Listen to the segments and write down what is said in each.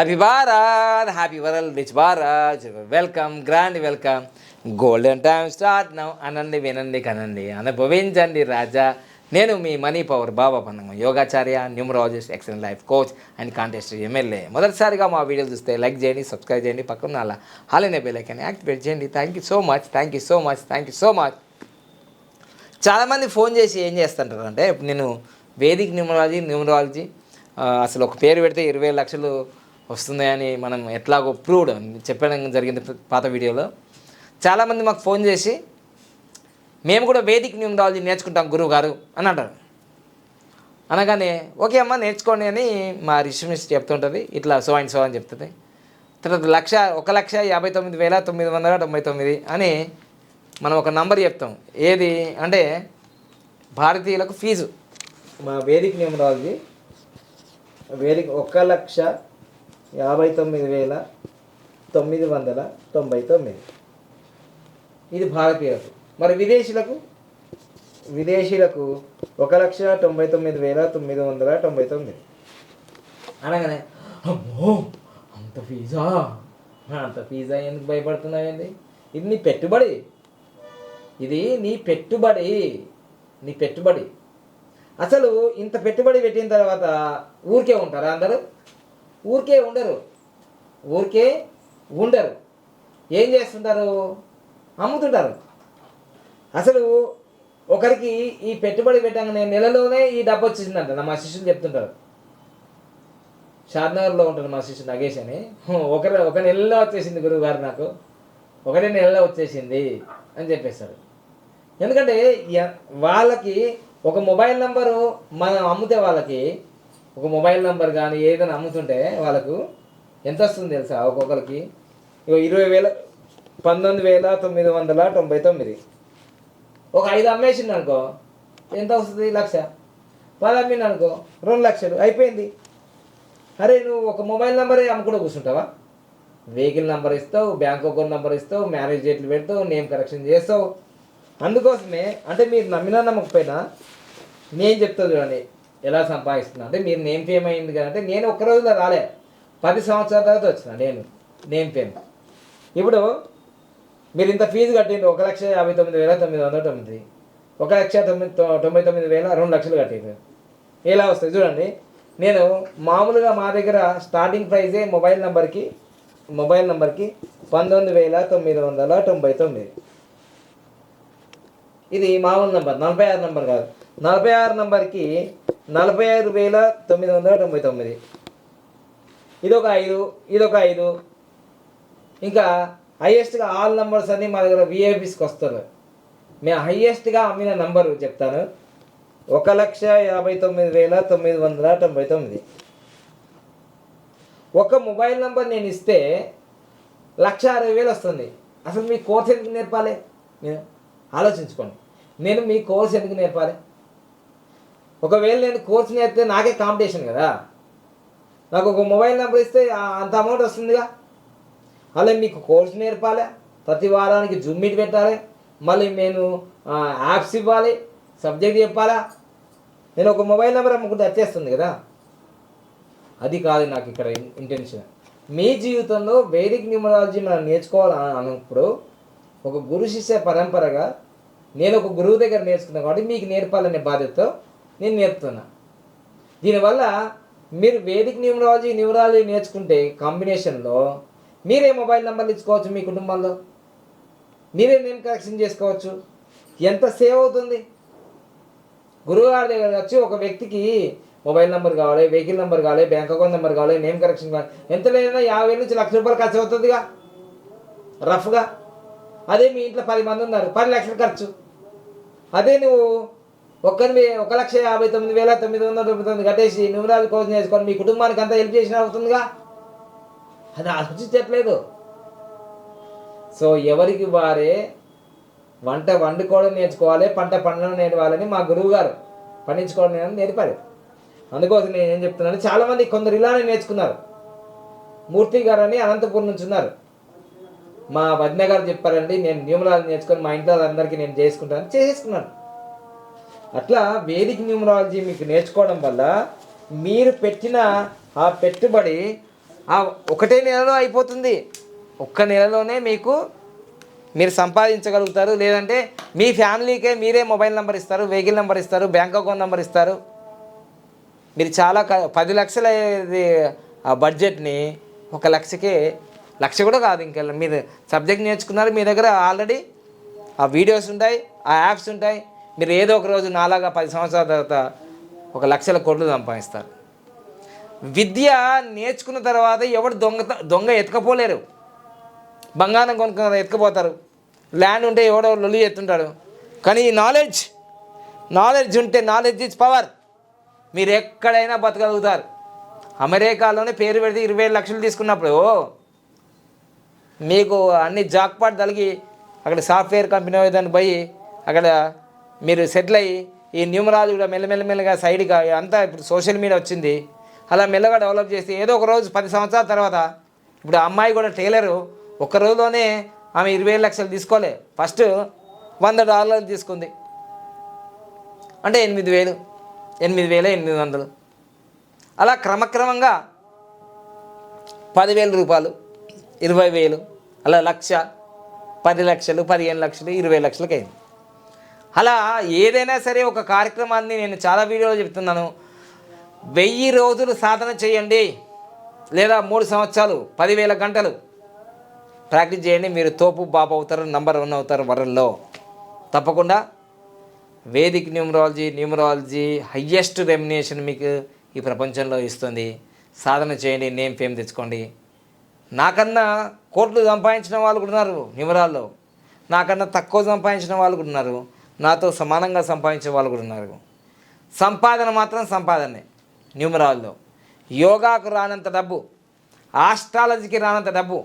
Happy Bharat happy world rich Bharat welcome grand welcome golden time start now అనండి వినండి కనండి అనుభవించండి రాజా నేను మీ మనీ పవర్ బాబా పందం యోగాచార్య numerologist excellent life coach and contest MLA మొదటిసారిగా మా వీడియోలు చూస్తే లైక్ చేయండి సబ్స్క్రైబ్ చేయండి పక్కన అలా అలానే బెల్ యాక్టివేట్ చేయండి. Thank you so much thank you so much thank you so much చాలామంది ఫోన్ చేసి ఏం చేస్తుంటారు అంటే ఇప్పుడు నేను వేదిక్ న్యూమరాలజీ న్యూమరాలజీ అసలు ఒక పేరు పెడితే ఇరవై లక్షలు వస్తున్నాయని మనం ఎట్లాగో ప్రూవ్డ్ చెప్పడం జరిగింది పాత వీడియోలో. చాలామంది మాకు ఫోన్ చేసి మేము కూడా వేదిక్ న్యూమరాలజీ నేర్చుకుంటాం గురువు గారు అని అంటారు. అనగానే ఓకే అమ్మ నేర్చుకోండి అని మా రిసెప్షనిస్ట్ చెప్తుంటుంది. ఇట్లా సో అండ్ సో అని చెప్తుంది. తర్వాత లక్ష ఒక లక్ష యాభై తొమ్మిది వేల తొమ్మిది వందల తొంభై తొమ్మిది అని మనం ఒక నంబర్ చెప్తాం. ఏది అంటే భారతీయులకు ఫీజు. మా వేదిక న్యూమరాలజీ వేదిక ఒక లక్ష యాభై తొమ్మిది వేల తొమ్మిది వందల తొంభై తొమ్మిది. ఇది భారతీయులకు మరి విదేశీలకు? విదేశీలకు ఒక లక్ష తొంభై తొమ్మిది వేల తొమ్మిది వందల తొంభై తొమ్మిది. అనగానే అమ్మో అంత ఫీజా? అంత ఫీజా ఎందుకు భయపడుతున్నాయండి? ఇది నీ పెట్టుబడి. ఇది నీ పెట్టుబడి. నీ పెట్టుబడి. అసలు ఇంత పెట్టుబడి పెట్టిన తర్వాత ఊరికే ఉంటారా అందరూ? ఊరికే ఉండరు. ఊరికే ఉండరు. ఏం చేస్తుంటారు? అమ్ముతుంటారు. అసలు ఒకరికి ఈ పెట్టుబడి పెట్టగానే నెలలోనే ఈ డబ్బు వచ్చిందంట. నా మా శిష్యులు చెప్తుంటారు. షాద్నగర్లో ఉంటాడు మా శిష్యుడు నగేష్ అని. ఒకరు ఒక నెలలో వచ్చేసింది గురువు గారు నాకు. ఒకటే నెలలో వచ్చేసింది అని చెప్పేశారు. ఎందుకంటే వాళ్ళకి ఒక మొబైల్ నంబరు మనం అమ్మితే వాళ్ళకి ఒక మొబైల్ నెంబర్ కానీ ఏదైనా అమ్ముతుంటే వాళ్ళకు ఎంత వస్తుంది తెలుసా? ఒక్కొక్కరికి ఇగో ఇరవై వేల పంతొమ్మిది వేల తొమ్మిది వందల తొంభై తొమ్మిది. ఒక ఐదు అమ్మేసింది అనుకో ఎంత వస్తుంది? లక్ష. పది అమ్మింది అనుకో రెండు లక్షలు. అయిపోయింది. అరే నువ్వు ఒక మొబైల్ నెంబరే అమ్ముకుంటూ కూర్చుంటావా? వెహికల్ నెంబర్ ఇస్తావు బ్యాంక్ అకౌంట్ నెంబర్ ఇస్తావు మ్యారేజ్ డేట్లు పెడతావు నేమ్ కరెక్షన్ చేస్తావు. అందుకోసమే అంటే మీరు నమ్మినా నమ్మకపోయినా నేను చెప్తా చూడండి ఎలా సంపాదిస్తున్నా. అంటే మీరు నేమ్ ఫేమ్ అయింది కదంటే అంటే నేను ఒక్క రోజులో రాలే. పది సంవత్సరాల తర్వాత వచ్చిన నేను నేమ్ ఫేమ్ ఇప్పుడు మీరు ఇంత ఫీజు కట్టిండ్రు ఒక లక్ష యాభై తొమ్మిది వేల తొమ్మిది వందల తొమ్మిది. ఒక లక్ష తొమ్మిది తొంభై తొమ్మిది వేల రెండు లక్షలు కట్టిండ్రు. ఎలా వస్తుంది చూడండి. నేను మామూలుగా మా దగ్గర స్టార్టింగ్ ప్రైజే మొబైల్ నెంబర్కి మొబైల్ నెంబర్కి పంతొమ్మిది వేల తొమ్మిది వందల తొంభై తొమ్మిది. ఇది మామూలు నెంబర్ నలభై ఆరు నెంబర్ కాదు. నలభై ఆరు నెంబర్కి నలభై ఐదు వేల తొమ్మిది వందల తొంభై తొమ్మిది. ఇదొక ఐదు ఇదొక ఐదు. ఇంకా హయ్యెస్ట్గా ఆల్ నెంబర్స్ అన్నీ మా దగ్గర విఐపీస్కి వస్తారు మేము హయ్యెస్ట్గా అమ్మిన నంబరు చెప్తాను. ఒక లక్ష యాభై తొమ్మిది వేల తొమ్మిది వందల తొంభై తొమ్మిది. ఒక మొబైల్ నెంబర్ నేను ఇస్తే లక్ష అరవై వేలు వస్తుంది. అసలు మీ కోర్స్ ఎందుకు నేర్పాలి? మీరు ఆలోచించుకోండి. నేను మీ కోర్స్ ఎందుకు నేర్పాలి? ఒకవేళ నేను కోర్స్ నేర్పితే నాకే కాంపిటీషన్ కదా. నాకు ఒక మొబైల్ నెంబర్ ఇస్తే అంత అమౌంట్ వస్తుందిగా. అలా మీకు కోర్స్ నేర్పాలి ప్రతి వారానికి జూమ్ మీట్ పెట్టాలి మళ్ళీ నేను యాప్స్ ఇవ్వాలి సబ్జెక్ట్ చెప్పాలా. నేను ఒక మొబైల్ నెంబర్ అమ్ముకుంటే వచ్చేస్తుంది కదా. అది కాదు నాకు ఇక్కడ ఇంటెన్షన్ మీ జీవితంలో వేదిక న్యూమరాలజీ మనం నేర్చుకోవాలి అని అన్నప్పుడు ఒక గురు శిష్య పరంపరగా నేను ఒక గురువు దగ్గర నేర్చుకున్నాను కాబట్టి మీకు నేర్పాలనే బాధ్యతతో నేను నేర్పుతున్నా. దీనివల్ల మీరు వేదిక న్యూమరాలజీ న్యూమరాలజీ నేర్చుకుంటే కాంబినేషన్లో మీరే మొబైల్ నెంబర్లు ఇచ్చుకోవచ్చు మీ కుటుంబంలో. మీరే నేమ్ కరెక్షన్ చేసుకోవచ్చు. ఎంత సేవ్ అవుతుంది? గురువుగారి దగ్గర వచ్చి ఒక వ్యక్తికి మొబైల్ నెంబర్ కావాలి వెహికల్ నెంబర్ కావాలి బ్యాంక్ అకౌంట్ నెంబర్ కావాలి నేమ్ కరెక్షన్ కావాలి. ఎంత లేదన్నా యాభై వేల నుంచి లక్ష రూపాయలు ఖర్చు అవుతుందిగా? రఫ్గా. అదే మీ ఇంట్లో పది మంది ఉన్నారు పది లక్షలు ఖర్చు. అదే నువ్వు ఒక్కరిని ఒక లక్ష యాభై తొమ్మిది వేల తొమ్మిది వందల తొమ్మిది తొమ్మిది కట్టేసి నిమిరాలు కోసం చేసుకొని మీ కుటుంబానికి అంతా హెల్ప్ చేసిన అవుతుందిగా? అది ఆలోచించట్లేదు. సో ఎవరికి వారే వంట వండుకోవడం నేర్చుకోవాలి పంట పండడం నేర్పాలని మా గురువు గారు పండించుకోవడం నేను నేర్పారు. అందుకోసం నేను ఏం చెప్తున్నాను చాలామంది కొందరు ఇలానే నేర్చుకున్నారు. మూర్తి గారు అని అనంతపురం నుంచి ఉన్నారు. మా వదిన గారు చెప్పారండి నేను న్యూమరాలజీ నేర్చుకొని మా ఇంట్లో అందరికీ నేను చేసుకుంటాను చేసుకున్నాను అట్లా వేదిక న్యూమరాలజీ మీకు నేర్చుకోవడం వల్ల మీరు పెట్టిన ఆ పెట్టుబడి ఆ ఒకటే నెలలో అయిపోతుంది. ఒక్క నెలలోనే మీకు మీరు సంపాదించగలుగుతారు. లేదంటే మీ ఫ్యామిలీకే మీరే మొబైల్ నెంబర్ ఇస్తారు వెహికల్ నెంబర్ ఇస్తారు బ్యాంక్ అకౌంట్ నెంబర్ ఇస్తారు. మీరు చాలా క- పది లక్షల ఆ బడ్జెట్ని ఒక లక్షకే లక్ష కూడా కాదు ఇంకా మీరు సబ్జెక్ట్ నేర్చుకున్నారు మీ దగ్గర ఆల్రెడీ. ఆ వీడియోస్ ఉంటాయి ఆ యాప్స్ ఉంటాయి. మీరు ఏదో ఒక రోజు నాలాగా పది సంవత్సరాల తర్వాత ఒక లక్షల కోట్లు సంపాదిస్తారు. విద్య నేర్చుకున్న తర్వాత ఎవడు దొంగ దొంగ ఎత్తుకపోలేరు. బంగారం కొనుక్కున్న ఎత్తుకుపోతారు. ల్యాండ్ ఉంటే ఎవడో లొల్లి ఎత్తుంటాడు. కానీ ఈ నాలెడ్జ్ నాలెడ్జ్ ఉంటే నాలెడ్జ్ ఇస్ పవర్. మీరు ఎక్కడైనా బతకగలుగుతారు. అమెరికాలోనే పేరు పెడితే ఇరవై ఏడు లక్షలు తీసుకున్నప్పుడు మీకు అన్ని జాక్పాట్ తలిగి అక్కడ సాఫ్ట్వేర్ కంపెనీ దాన్ని పోయి అక్కడ మీరు సెటిల్ అయ్యి ఈ న్యూమరాలజీ కూడా మెల్లమెల్లమెల్లగా సైడ్గా అంతా ఇప్పుడు సోషల్ మీడియా వచ్చింది. అలా మెల్లగా డెవలప్ చేసి ఏదో ఒక రోజు పది సంవత్సరాల తర్వాత ఇప్పుడు ఆ అమ్మాయి కూడా టైలరు ఒక్క రోజులోనే ఆమె ఇరవై ఏడు లక్షలు తీసుకోలే. ఫస్ట్ వంద డాలర్లు తీసుకుంది. అంటే ఎనిమిది వేలు. ఎనిమిది వేల ఎనిమిది వందలు. అలా క్రమక్రమంగా పదివేల రూపాయలు ఇరవై వేలు అలా లక్ష పది లక్షలు పదిహేను లక్షలు ఇరవై లక్షలకి అయింది. అలా ఏదైనా సరే ఒక కార్యక్రమాన్ని నేను చాలా వీడియోలో చెప్తున్నాను. వెయ్యి రోజులు సాధన చేయండి. లేదా మూడు సంవత్సరాలు పదివేల గంటలు ప్రాక్టీస్ చేయండి. మీరు తోపు బాబు అవుతారు నంబర్ వన్ అవుతారు వరల్లో తప్పకుండా Vedic numerology numerology highest remuneration మీకు ఈ ప్రపంచంలో ఇస్తుంది. సాధన చేయండి నేమ్ ఫేమ్ తెచ్చుకోండి. నాకన్నా కోట్లు సంపాదించిన వాళ్ళు కూడా ఉన్నారు న్యూమరాల్లో. నాకన్నా తక్కువ సంపాదించిన వాళ్ళు కూడా ఉన్నారు. నాతో సమానంగా సంపాదించే వాళ్ళు కూడా ఉన్నారు. సంపాదన మాత్రం సంపాదనే న్యూమరాల్లో. యోగాకు రానంత డబ్బు ఆస్ట్రాలజీకి రానంత డబ్బు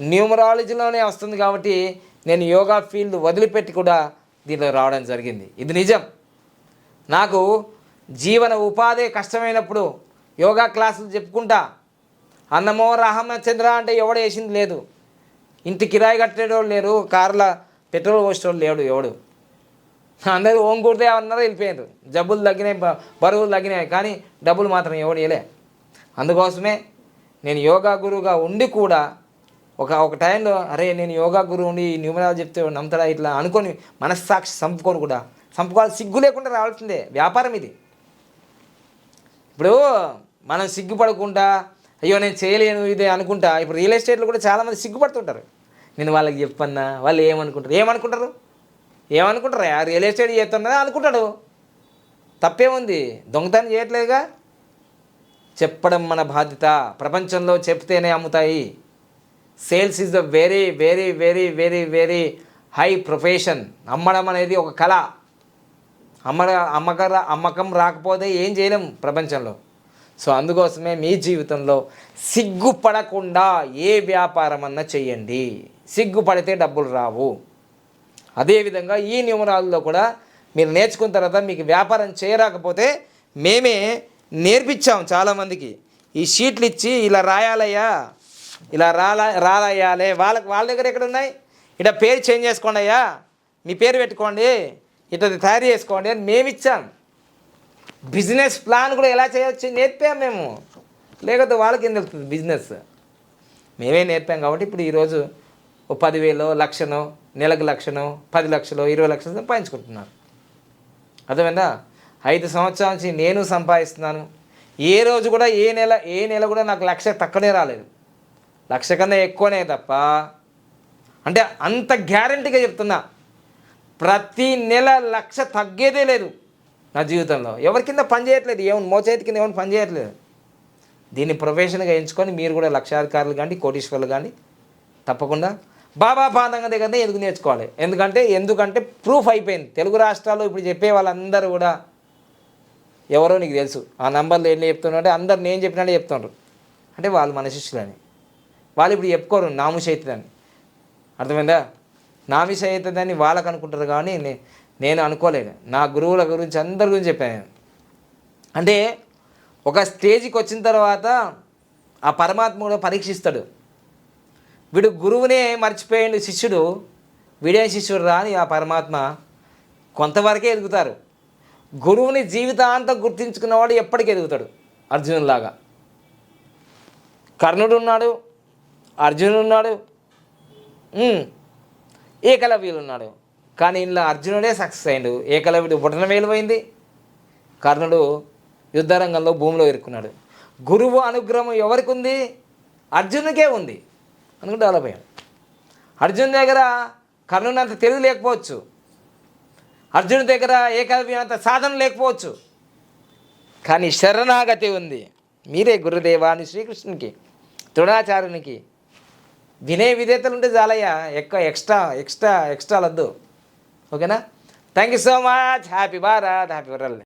న్యూమరాలజీలోనే వస్తుంది కాబట్టి నేను యోగా ఫీల్డ్ వదిలిపెట్టి కూడా దీనిలో రావడం జరిగింది. ఇది నిజం. నాకు జీవన ఉపాధి కష్టమైనప్పుడు యోగా క్లాసులు చెప్పుకుంటా అన్నమో రామచంద్ర అంటే ఎవడు వేసింది లేదు. ఇంటి కిరాయి కట్టేటోళ్ళు లేరు కార్ల పెట్రోల్ పోసేటోళ్ళు లేడు ఎవడు. అందరూ ఓం కుడితే అన్నారు వెళ్ళిపోయారు జబ్బులు తగ్గినాయి బరువులు తగ్గినాయి కానీ డబ్బులు మాత్రం ఎవడు వేయలే అందుకోసమే నేను యోగా గురువుగా ఉండి కూడా ఒక ఒక టైంలో అరే నేను యోగా గురువు ఉండి న్యూమరాలు చెప్తే నమ్ముతాడా ఇట్లా అనుకొని మనస్సాక్షి చంపుకొని కూడా. చంపుకోవాలి సిగ్గు లేకుండా రావాల్సిందే వ్యాపారం ఇది. ఇప్పుడు మనం సిగ్గుపడకుండా అయ్యో నేను చేయలేను ఇదే అనుకుంటా ఇప్పుడు రియల్ ఎస్టేట్లో కూడా చాలామంది సిగ్గుపడుతుంటారు. నేను వాళ్ళకి చెప్పన్నా వాళ్ళు ఏమనుకుంటారు? ఏమనుకుంటారు? ఏమనుకుంటారు? ఆ రియల్ ఎస్టేట్ చేస్తున్నదా అనుకుంటాడు. తప్పేముంది? దొంగతనం చేయట్లేదుగా? చెప్పడం మన బాధ్యత. ప్రపంచంలో చెప్తేనే అమ్ముతాయి. Sales is the very very very very very high profession అమ్మడం అనేది ఒక కళ. అమ్మ అమ్మక అమ్మకం రాకపోతే ఏం చేయలేం ప్రపంచంలో. సో అందుకోసమే మీ జీవితంలో సిగ్గుపడకుండా ఏ వ్యాపారం అన్నా చెయ్యండి. సిగ్గుపడితే డబ్బులు రావు. అదేవిధంగా ఈ న్యూమరాల్లో కూడా మీరు నేర్చుకున్న తర్వాత మీకు వ్యాపారం చేయరాకపోతే మేమే నేర్పించాం చాలామందికి. ఈ షీట్లు ఇచ్చి ఇలా రాయాలయ్యా ఇలా రాలా రాలయ్యాలే వాళ్ళకి వాళ్ళ దగ్గర ఎక్కడ ఉన్నాయి ఇట పేరు చేంజ్ చేసుకోండి అయ్యా మీ పేరు పెట్టుకోండి ఇట్లా తయారు చేసుకోండి అని మేము ఇచ్చాం బిజినెస్ ప్లాన్ కూడా ఎలా చేయొచ్చు నేర్పాం మేము. లేకపోతే వాళ్ళకి ఏం తెలుస్తుంది బిజినెస్? మేమే నేర్పాం కాబట్టి ఇప్పుడు ఈరోజు ఓ పదివేలు లక్షనో నెలకు లక్షనో పది లక్షలు ఇరవై లక్షలు సంపాదించుకుంటున్నారు. అర్థమైందా? ఐదు సంవత్సరాల నుంచి నేను సంపాదిస్తున్నాను. ఏ రోజు కూడా ఏ నెల ఏ నెల కూడా నాకు లక్ష తక్కువనే రాలేదు. లక్ష కన్నా ఎక్కువనే తప్ప. అంటే అంత గ్యారంటీగా చెప్తున్నా. ప్రతి నెల లక్ష తగ్గేదే లేదు నా జీవితంలో. ఎవరి కింద పని చేయట్లేదు? ఏమన్నా మోచేతి కింద ఏమైనా పని చేయట్లేదు. దీన్ని ప్రొఫెషన్గా ఎంచుకొని మీరు కూడా లక్షాధికారులు కానీ కోటీశ్వర్లు కానీ తప్పకుండా బాబా పాదంగ దగ్గరనే ఎందుకు నేర్చుకోవాలి? ఎందుకంటే ఎందుకంటే ప్రూఫ్ అయిపోయింది. తెలుగు రాష్ట్రాల్లో ఇప్పుడు చెప్పే వాళ్ళందరూ కూడా ఎవరో నీకు తెలుసు. ఆ నంబర్లు ఎన్ని చెప్తున్నారంటే అందరు నేను చెప్పినట్టే చెప్తున్నారు అంటే వాళ్ళు మన శిష్యులని. వాళ్ళు ఇప్పుడు చెప్పుకోరు నాముష అవుతుందని అర్థమైందా? నామిష అవుతుందని వాళ్ళకు అనుకుంటారు కానీ నేను అనుకోలేదు. నా గురువుల గురించి అందరి గురించి చెప్పాను అంటే ఒక స్టేజ్కి వచ్చిన తర్వాత ఆ పరమాత్మ కూడా పరీక్షిస్తాడు. వీడు గురువునే మర్చిపోయిండు శిష్యుడు. వీడే శిష్యుడు రా అని ఆ పరమాత్మ కొంతవరకే ఎదుగుతారు. గురువుని జీవితాంతం గుర్తించుకున్నవాడు ఎప్పటికీ ఎదుగుతాడు అర్జునులాగా కర్ణుడు ఉన్నాడు అర్జునుడు ఉన్నాడు ఏకలవ్యులు ఉన్నాడు కానీ ఇందులో అర్జునుడే సక్సెస్ అయ్యాడు. ఏకలవ్యుడు బుటన వేలుపోయింది. కర్ణుడు యుద్ధరంగంలో భూమిలో ఇరుక్కున్నాడు. గురువు అనుగ్రహం ఎవరికి ఉంది? అర్జునుకే ఉంది. అందుకు డెవలప్ అయ్యాడు అర్జున్ దగ్గర కర్ణుని అంత తెలివి లేకపోవచ్చు. అర్జున్ దగ్గర ఏకలవ్యం అంత సాధన లేకపోవచ్చు. కానీ శరణాగతి ఉంది. మీరే గురుదేవా అని శ్రీకృష్ణునికి ద్రోణాచార్యునికి. వినే విధేతలు ఉంటే చాలయ్యా ఎక్కువ ఎక్స్ట్రా ఎక్స్ట్రా ఎక్స్ట్రా వద్దు. ఓకేనా? Thank you so much happy Bharat happy world